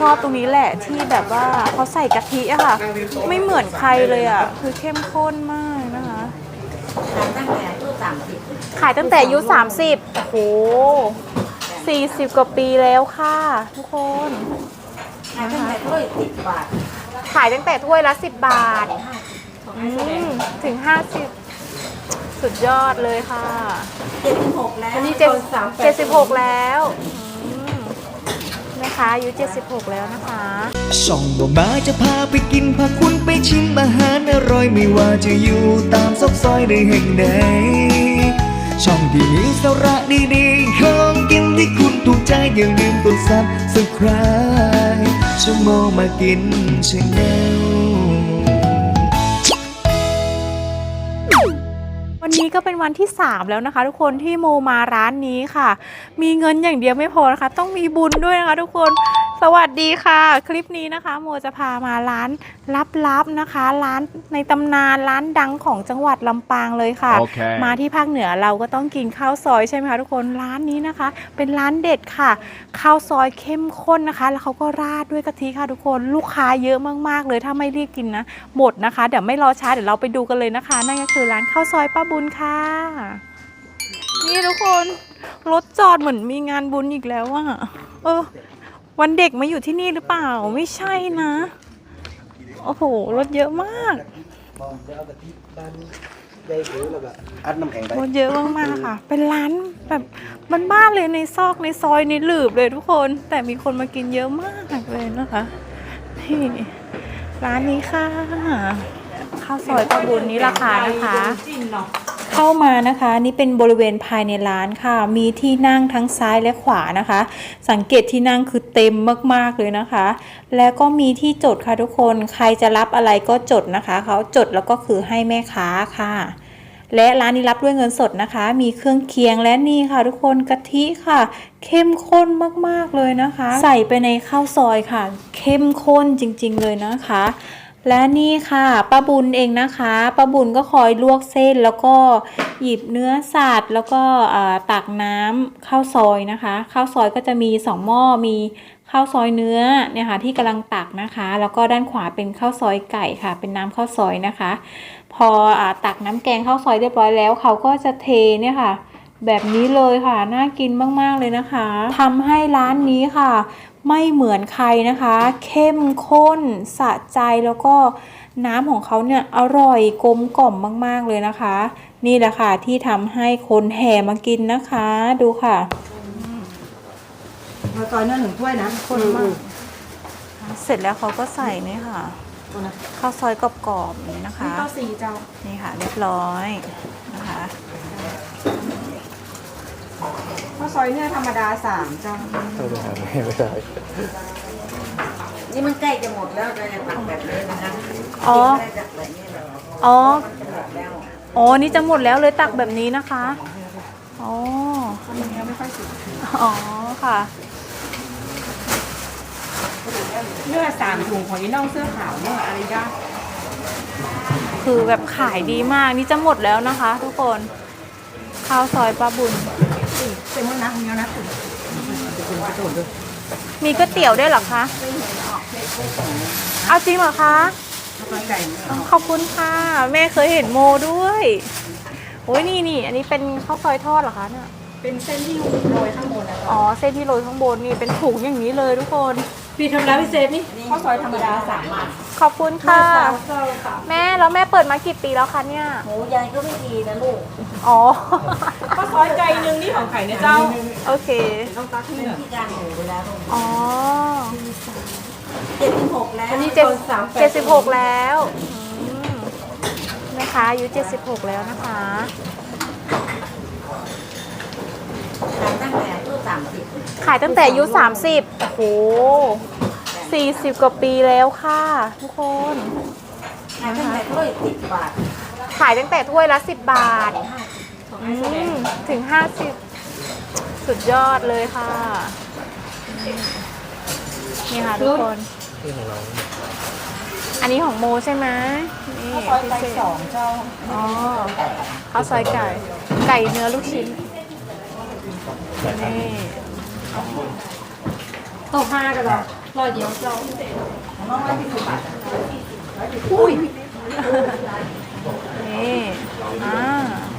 ชอบตรงนี้แหละที่แบบว่าเขาใส่กะทิอะค่ะ ไม่เหมือนใครเลยอะคือเข้มข้นมากนะคะตั้งแต่อายุสามสิบขายตั้งแต่อายุ30 โอ้โห 40 กว่าปีแล้วค่ะ ทุกคนตั้งแต่ถ้วยสิบบาทขายตั้งแต่ถ้วยละ 10 บาทอืมถึง 50 สุดยอดเลยค่ะเจ็ดสิบหกแล้วอันนี้เจ็ดเจ็ดสิบหกแล้วอืม นะคะอายุ76 แล้วนะคะช่องบ่มาจะพาไปกินพาคุณไปชิมอาหารอร่อยไม่ว่าจะอยู่ตามซอกซอยในแห่งใดช่องที่มีสาระดีๆของกินที่คุณถูกใจอย่าลืมกดซับสไคร b e ชั่วโมงมากินชาแนล วันนี้ก็เป็นวันที่ 3 แล้วนะคะ ทุกคนที่โมมาร้านนี้ค่ะ มีเงินอย่างเดียวไม่พอนะคะ ต้องมีบุญด้วยนะคะ ทุกคน สวัสดีค่ะ คลิปนี้นะคะ โมจะพามาร้านลับๆนะคะ ร้านในตำนานร้านดังของจังหวัดลำปางเลยค่ะโอเคมาที่ภาคเหนือเราก็ต้องกินข้าวซอยใช่ไหมคะทุกคนร้านนี้นะคะ เป็นร้านเด็ดค่ะข้าวซอยเข้มข้นนะคะ แล้วเขาก็ราดด้วยกะทิค่ะทุกคนลูกค้าเยอะมากๆเลยถ้าไม่รีบกินนะหมดนะคะเดี๋ยวไม่รอช้าเดี๋ยวเราไปดูกันเลยนะคะ นั่นก็คือร้านข้าวซอยป้าบุญค่ะ นี่ทุกคนรถจอดเหมือนมีงานบุญอีกแล้วอะเออ วันเด็กมาอยู่ที่นี่หรือเปล่า ไม่ใช่นะ โอ้โห รถเยอะมากอัดน้ำแข็งไปคนเยอะมากๆค่ะ เป็นร้านแบบบ้านๆเลยในซอกในซอยในหลืบเลยทุกคน แต่มีคนมากินเยอะมากเลยนะคะนี่ร้านนี้ค่ะ ข้าวซอยป้าบุญนี้ราคานะคะเข้ามานะคะ นี่เป็นบริเวณภายในร้านค่ะ มีที่นั่งทั้งซ้ายและขวานะคะ สังเกตที่นั่งคือเต็มมากๆเลยนะคะ แล้วก็มีที่จดค่ะทุกคนใครจะรับอะไรก็จดนะคะเขาจดแล้วก็คือให้แม่ค้าค่ะและร้านนี้รับด้วยเงินสดนะคะ มีเครื่องเคียงและนี่ค่ะ ทุกคนกะทิค่ะ เข้มข้นมากๆเลยนะคะ ใส่ไปในข้าวซอยค่ะ เข้มข้นจริงๆเลยนะคะ และนี่ค่ะป้าบุญเองนะคะป้าบุญก็คอยลวกเส้นแล้วก็หยิบเนื้อสัตว์แล้วก็ตักน้ำข้าวซอยนะคะข้าวซอยก็จะมีสองหม้อมีข้าวซอยเนื้อเนี่ยค่ะที่กำลังตักนะคะ แล้วก็ด้านขวาเป็นข้าวซอยไก่ค่ะ เป็นน้ำข้าวซอยนะคะ พออตักน้ำแกงข้าวซอยเรียบร้อยแล้วเขาก็จะเทเนี่ยค่ะ แบบนี้เลยค่ะ น่ากินมาก ๆ เลยนะคะ ทำให้ร้านนี้ค่ะ ไม่เหมือนใครนะคะ เข้มข้น สะใจแล้วก็น้ำของเขาเนี่ยอร่อยกลมกล่อมมาก ๆ เลยนะคะ นี่แหละค่ะที่ทำให้คนแห่มากินนะคะ ดูค่ะมาซอยเนื้อหนึ่งถ้วยนะ คนมากเสร็จแล้วเขาก็ใส่นี่ค่ะข้าวซอยกรอบๆนี้นะคะข้าวสี่เจ้า นี่ค่ะ เรียบร้อยนะคะ ข้าวซอยเนื้อธรรมดาสามเจ้าไม่ได้นี่มันใกล้จะหมดแล้วเราจะตักแบบนี้นะคะอ๋อ ได้จากแบบนี้แล้วอ๋อจะหมดแล้วอ๋อ นี่จะหมดแล้วเลยตักแบบนี้นะคะ อ๋ออย่างเงี้ยไม่ค่อยสุกอ๋อค่ะ เนื้อสามถุงของยี่น้องเสื้อขาวเนื้ออะไรย่าคือแบบขายดีมาก นี่จะหมดแล้วนะคะ ทุกคน ข้าวซอยป้าบุญ เต็มแล้วนะเนี้ยนะถุงมีก๋วยเตี๋ยวด้วยเหรอคะ เอาจริงเหรอคะข้าวไก่ขอบคุณค่ะ แม่เคยเห็นโมด้วยโอ้ยนี่นี่อันนี้เป็นข้าวซอยทอดเหรอคะเนี่ยเป็นเส้นที่โรยข้างบนนะอ๋อเส้นที่โรยข้างบนนี่เป็นถุงอย่างนี้เลยทุกคนพี่ทำร้านพิเศษนี่ข้าวซอยธรรมดาสามบาทขอบคุณค่ะ แม่ แล้วแม่เปิดมากี่ปีแล้วคะเนี่ย หมูยายก็ไม่ดีนะลูกอ๋อข้าวซอยไก่หนึ่งนี่ของไข่เนี่ยเจ้าโอเค ต้องตักที่เป็นหนึ่งที่การหมูเวลาลงอ๋อ เจ็ดสิบหกแล้วอันนี้เจ็ดเจ็ดสิบหกแล้วอืมนะคะอายุเจ็ดสิบหกแล้วนะคะตั้งแต่อายุสามสิบขายตั้งแต่อายุสามสิบโอ้โหสี่สิบกว่าปีแล้วค่ะ ทุกคน ขายตั้งแต่ถ้วยสิบบาทขายตั้งแต่ถ้วยละสิบบาทอืมถึงห้าสิบสุดยอดเลยค่ะ นี่ค่ะทุกคนอันนี้ของโมใช่ไหมนี่ข้าวซอยพิไก่เศษสองเจ้าอ๋อข้าวซอยไก่ ไก่เนื้อลูกชิ้น นี่โต๊ะห้ากันหรอร้อยเดียวเจ้านี่อ่า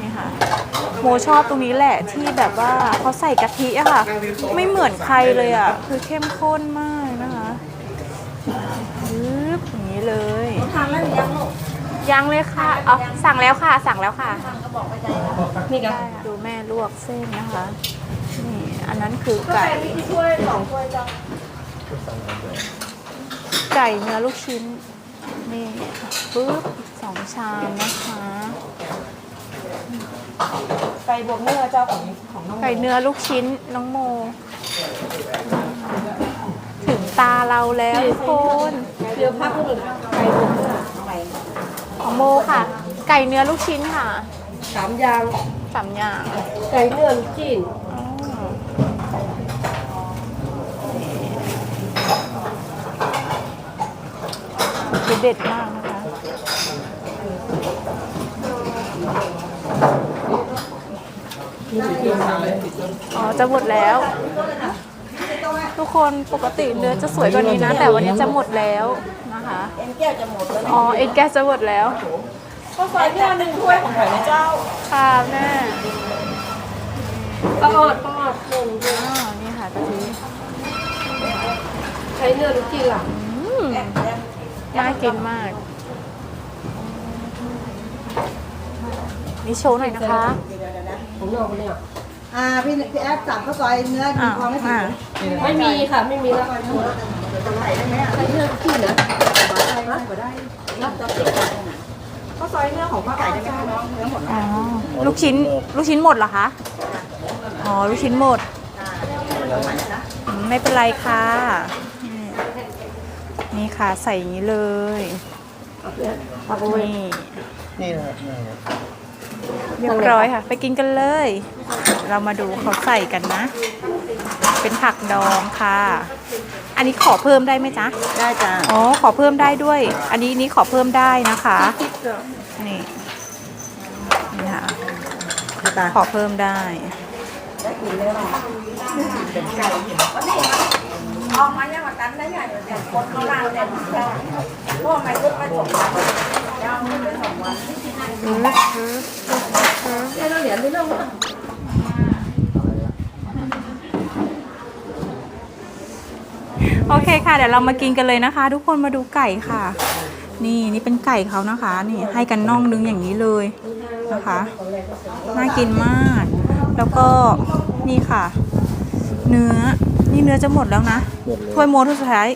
นี่ค่ะโมชอบตรงนี้แหละที่แบบว่าเขาใส่กะทิอะค่ะ ไม่เหมือนใครเลยอะคือเข้มข้นมากนะคะปึ๊บอย่างนี้เลยทานแล้วหรือยังลูกยังเลยค่ะอ๋อสั่งแล้วค่ะ สั่งแล้วค่ะนี่กันได้ค่ะดูแม่ลวกเส้นนะคะ นี่ อันนั้นคือไก่มีถ้วยสองถ้วยเจ้าไก่เนื้อลูกชิ้นนี่ ปึ๊บสองชามนะคะ ไก่บวกเนื้อเจ้าของของน้องไก่เนื้อลูกชิ้นน้องโม ถึงตาเราแล้วทุกคนเดี๋ยวพักหนึ่งไก่บวกเนื้อของโมค่ะ ไก่เนื้อลูกชิ้นค่ะสามอย่างสามอย่างไก่เนื้อลูกจิ้นอ๋อคือเด็ดมากนะคะ อ๋อ จะหมดแล้ว ทุกคนปกติเนื้อจะสวยกว่านี้นะ แต่วันนี้จะหมดแล้วนะคะ เอ็นแก้วจะหมดแล้วอ๋อ เอ็นแกสจะหมดแล้วก็ซอยเนื้อหนึ่งถ้วยของไข่นะเจ้า ค่ะแม่ปอดปอดหนึ่งอ๋อนี่ค่ะกะทิไก่เนื้อลูกจิ้นล่ะอืมน่ากินมาก นี่โชว์หน่อยนะคะ ของน้องคนเนี้ยอ่าพี่พี่แอฟสั่งข้าวซอยเนื้ออ่าทองไม่ถึงอ่าไม่มีค่ะ ไม่มีแล้วใส่ได้ไหมอะไก่เนื้อลูกจิ้นนะได้รับจะติดก็ซอยเนื้อของป้าไก่ไก่ได้ไหมคะน้องเนื้อหมดอ๋อลูกชิ้นลูกชิ้นหมดเหรอคะอ๋อลูกชิ้นหมดอืมไม่เป็นไรค่ะนี่นี่ค่ะใส่อย่างนี้เลยนี่นี่นะครับนี่ครับ เรียบร้อยค่ะ ไปกินกันเลย เรามาดูเขาใส่กันนะ เป็นผักดองค่ะ อันนี้ขอเพิ่มได้ไหมจ๊ะ ได้จ้าอ๋อ ขอเพิ่มได้ด้วย อันนี้นี้ขอเพิ่มได้นะคะ นี่ นี่ค่ะตาขอเพิ่มได้ออกมาเนี่ยมาตันได้ใหญ่แต่คนเขาลางแต่แค่เพราะไม่ก็ไปส่ง โอเคค่ะ เดี๋ยวเรามากินกันเลยนะคะ ทุกคนมาดูไก่ค่ะ นี่นี่เป็นไก่เขานะคะ นี่ให้กันน่องนึงอย่างนี้เลยนะคะน่ากินมาก แล้วก็นี่ค่ะ เนื้อนี่เนื้อจะหมดแล้วนะถ้วยโมถ้วยสุดท้าย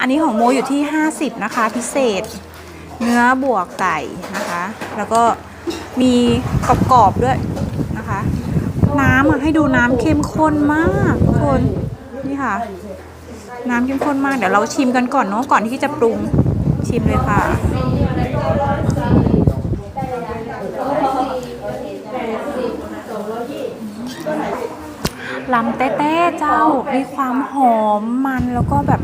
อันนี้ของโมอยู่ที่ 50 นะคะ พิเศษ เนื้อบวกไก่นะคะ แล้วก็มีกรอบๆด้วยนะคะ น้ำอะให้ดูน้ำเข้มข้นมากทุกคนนี่ค่ะ น้ำเข้มข้นมากเดี๋ยวเราชิมกันก่อนเนาะก่อนที่จะปรุงชิมเลยค่ะลำแต้ๆเจ้า มีความหอมมันแล้วก็แบบ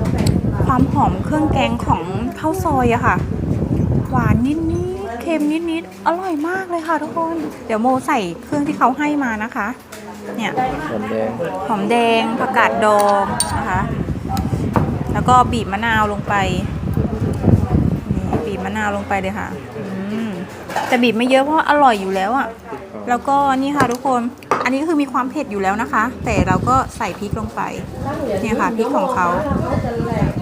ความหอมเครื่องแกงของข้าวซอยอะค่ะ หวานนิดๆเค็มนิดๆอร่อยมากเลยค่ะทุกคน เดี๋ยวโมใส่เครื่องที่เขาให้มานะคะ เนี่ยหอมแดงหอมแดงผักกาดดองนะคะ แล้วก็บีบมะนาวลงไปนี่บีบมะนาวลงไปเลยค่ะอืมแต่บีบไม่เยอะเพราะว่าอร่อยอยู่แล้วอะ่ะ แล้วก็นี่ค่ะทุกคน อันนี้ก็คือมีความเผ็ดอยู่แล้วนะคะ แต่เราก็ใส่พริกลงไป เนี่ยค่ะพริกของเขานี่โม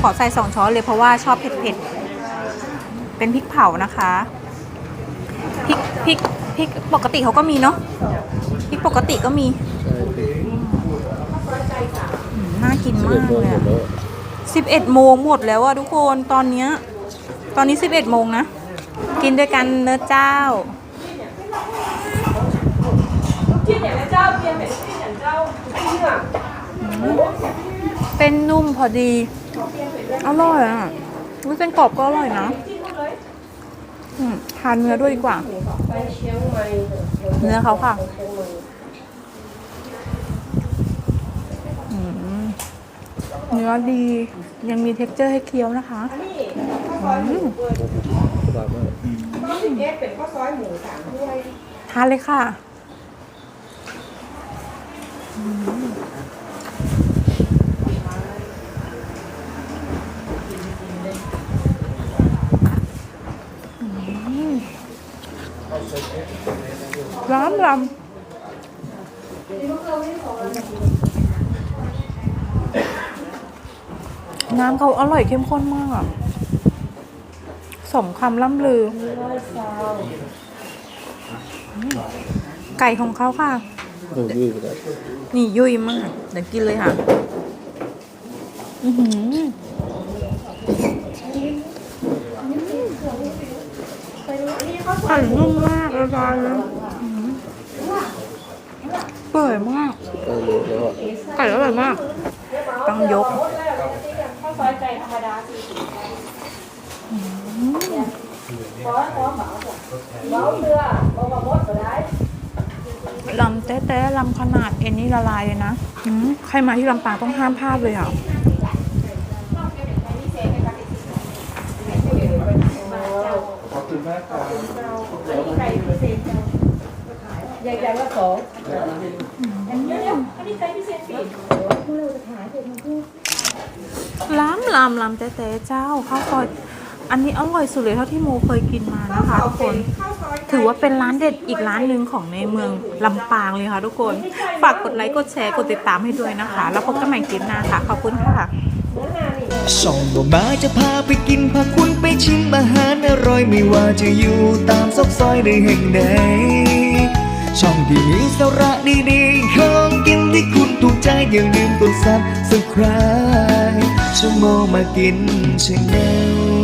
ขอใส่สองช้อนเลยเพราะว่าชอบเผ็ดๆ เป็นพริกเผานะคะพริกพริกพริกปกติเขาก็มีเนาะพริกปกติก็มีใช่พริกอืมน่ากินสิบมาเอ็ดกโมงเลยหมดอะแล้วสิบเอ็ดโมงหมดแล้วอะทุกคนตอนเนี้ยตอนนี้สิบเอ็ดโมงนะกินด้วยกันเนื้อะเจ้าจิ้นอย่างเจ้าเพียงเป็นจิ้นอย่างเจ้าจิ้นอะเป็นนุ่มพอดี อร่อยอะวิเป็นกรอบก็อร่อยนะทานเนื้อด้วยดีกว่า เนื้อเขาค่ะเนื้อดียังมีเท็กเจอร์ให้เคี้ยวนะคะทานเลยค่ะ ลำน้ำเขาอร่อยเข้มข้นมาก สมคำล่ำลือ ไก่ของเขาค่ะ นี่ยุ่ยมาก เดี๋ยวกินเลยค่ะ อือหือไก่นุ่มมากละลายเลย เปื่อยมากเออเลยแล้วอะไก่อร่อยมาก ต้องยกข้าวซอยไก่ธรรมดาสี่สิบลำแต๊ะๆลำขนาดเอ็นนี่ละลายเลยนะอืมใครมาที่ลำปางต้องห้ามพลาดเลยอะใหญ่ๆว่า สองล้ำลำลำแต๊ะๆเจ้าข้าวซอย อันนี้อร่อยสุดเลยเท่าที่โมเคยกินมานะคะทุกคน ถือว่าเป็นร้านเด็ดอีกร้านหนึ่งของในเมืองลำปางเลยค่ะทุกคน ฝากกดไลค์กดแชร์กดติดตามให้ด้วยนะคะ แล้วพบกันใหม่คลิปหน้าค่ะ ขอบคุณค่ะช่องบ่มาจะพาไปกินพาคุณไปชิมอาหารอร่อยไม่ว่าจะอยู่ตามซอกซอยใดแห่งใด ช่องที่มีสาระดีๆของกินที่คุณถูกใจอย่าลืมกดซับสไคร b e ช่องโมมากินชาแนล